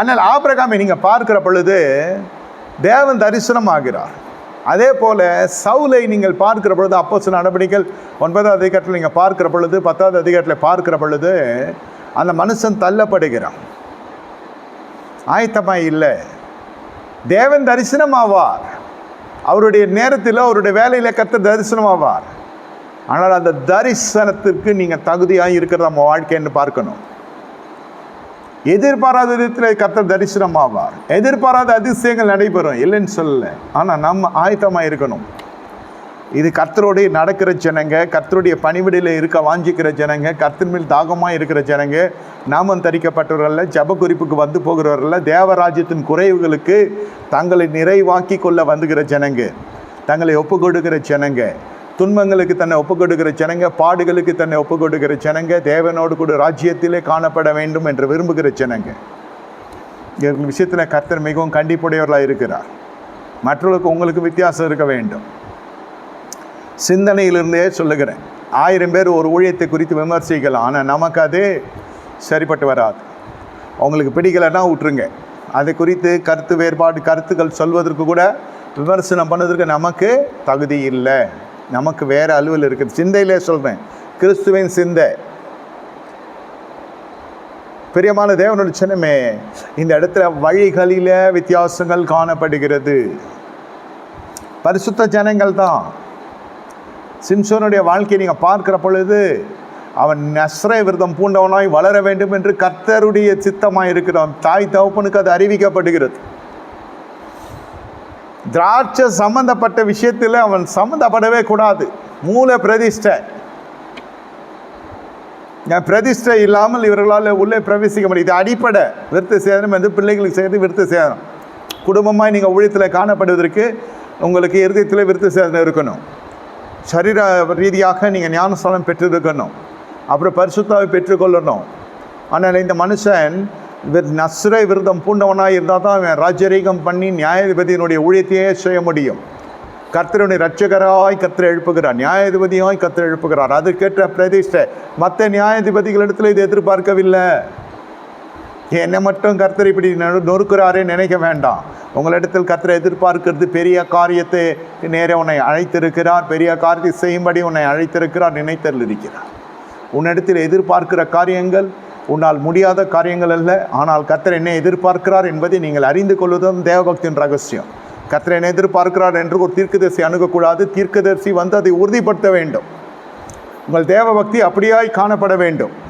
ஆனால் ஆபிரகாமை நீங்கள் பார்க்கிற பொழுது தேவன் தரிசனம் ஆகிறார் அதே போல் சவுலை நீங்கள் பார்க்கிற பொழுது அப்போ சில நடவடிக்கைகள் ஒன்பதாவது அதிகாரத்தில் நீங்கள் பார்க்கிற பொழுது பத்தாவது அதிகாரத்தில் பார்க்கிற பொழுது அந்த மனுஷன் தள்ளப்படுகிறான். ஆயத்தமாக இல்லை. தேவன் தரிசனம் ஆவார் அவருடைய நேரத்தில் அவருடைய வேலையில் கத்த தரிசனம் ஆவார் ஆனால் அந்த தரிசனத்திற்கு நீங்கள் தகுதியாக இருக்கிற நம்ம வாழ்க்கைன்னு பார்க்கணும். எதிர்பாராத விதத்தில் கத்தர் தரிசனம் ஆவார் எதிர்பாராத அதிசயங்கள் நடைபெறும். இல்லைன்னு சொல்லல. ஆனால் நம்ம ஆயத்தமாக இருக்கணும். இது கர்த்தருடைய நடக்கிற ஜனங்க கர்த்தருடைய பணிவிடையில் இருக்க வாஞ்சிக்கிற ஜனங்க கர்த்தர் மேல் தாகமாக இருக்கிற ஜனங்க நாமம் தரிக்கப்பட்டவர்கள் ஜப குறிப்புக்கு வந்து போகிறவர்கள் தேவராஜ்யத்தின் குறைவுகளுக்கு தங்களை நிறைவாக்கி கொள்ள வந்துகிற ஜனங்க தங்களை ஒப்பு கொடுக்கிற ஜனங்க துன்பங்களுக்கு தன்னை ஒப்புக் கொடுக்கிற ஜனங்க பாடுகளுக்கு தன்னை ஒப்புக் கொடுக்கிற ஜனங்க தேவனோடு கூட ராஜ்யத்திலே காணப்பட வேண்டும் என்று விரும்புகிற ஜனங்க. இவர்கள் விஷயத்தில் கர்த்தர் மிகவும் கண்டிப்புடையவர்களாக இருக்கிறார். மற்றவர்களுக்கு உங்களுக்கு வித்தியாசம் இருக்க வேண்டும். சிந்தனையிலிருந்தே சொல்லுகிறேன். ஆயிரம் பேர் ஒரு ஊழியத்தை குறித்து விமர்சிக்கலாம். ஆனால் நமக்கு அது சரிப்பட்டு வராது. அவங்களுக்கு பிடிக்கலைன்னா விட்டுருங்க. அதை குறித்து கருத்து வேறுபாடு கருத்துக்கள் சொல்வதற்கு கூட விமர்சனம் பண்ணதற்கு நமக்கு தகுதி இல்லை. நமக்கு வேறு அலுவல் இருக்குது. சிந்தையிலே சொல்கிறேன் கிறிஸ்துவின் சிந்தை. பிரியமான தேவனோட சின்னமே இந்த இடத்துல வழிகளில் வித்தியாசங்கள் காணப்படுகிறது. பரிசுத்த ஜனங்கள் தான். சிம்சோனுடைய வாழ்க்கையை நீங்கள் பார்க்கிற பொழுது அவன் நஸ்ரை விரதம் பூண்டவனாய் வளர வேண்டும் என்று கர்த்தருடைய சித்தமாக இருக்கிறான் தாய் தகப்பனுக்கு அது அறிவிக்கப்படுகிறது. திராட்சை சம்பந்தப்பட்ட விஷயத்தில் அவன் சம்மந்தப்படவே கூடாது. மூல பிரதிஷ்டை. பிரதிஷ்டை இல்லாமல் இவர்களால் உள்ளே பிரவேசிக்க முடியுது. அடிப்படை. விருத்த சேதனம் என்று பிள்ளைகளுக்கு சேர்ந்து விருத்த சேதனம். குடும்பமாக நீங்கள் ஊழியத்தில் காணப்படுவதற்கு உங்களுக்கு இருதயத்தில் விருத்த சேதனம் இருக்கணும். சரீர ரீதியாக நீங்கள் ஞானஸ்தானம் பெற்றிருக்கணும். அப்புறம் பரிசுத்தாவை பெற்றுக்கொள்ளணும். ஆனால் இந்த மனுஷன் நஸ்ரை விரதம் பூண்டவனாக இருந்தால் தான் அவன் ராஜரீகம் பண்ணி நியாயாதிபதியினுடைய ஊழியத்தையே செய்ய முடியும். கர்த்தருடைய ரட்சகராய் கர்த்தரை எழுப்புகிறார். நியாயாதிபதியாய் கர்த்தரை எழுப்புகிறார். அதுக்கேற்ற பிரதிஷ்டை. மற்ற நியாயாதிபதிகளிடத்தில் இது எதிர்பார்க்கவில்லை. என்னை மட்டும் கர்த்தர் இப்படி நொறுக்கிறாரே நினைக்க வேண்டாம். உங்களிடத்தில் கர்த்தரை எதிர்பார்க்கிறது பெரிய காரியத்தை நேரே உன்னை அழைத்திருக்கிறார். பெரிய காரியத்தை செய்யும்படி உன்னை அழைத்திருக்கிறார். நினைத்தல் இருக்கிறார். உன்னிடத்தில் எதிர்பார்க்கிற காரியங்கள் உன்னால் முடியாத காரியங்கள் அல்ல ஆனால் கர்த்தர் என்ன எதிர்பார்க்கிறார் என்பதை நீங்கள் அறிந்து கொள்வதும் தேவபக்தியின் ரகசியம். கர்த்தர் என்ன எதிர்பார்க்கிறார் என்று ஒரு தீர்க்கதரிசி அணுகக்கூடாது தீர்க்கதரிசி வந்து அதை உறுதிப்படுத்த வேண்டும். உங்கள் தேவபக்தி அப்படியாய் காணப்பட வேண்டும்.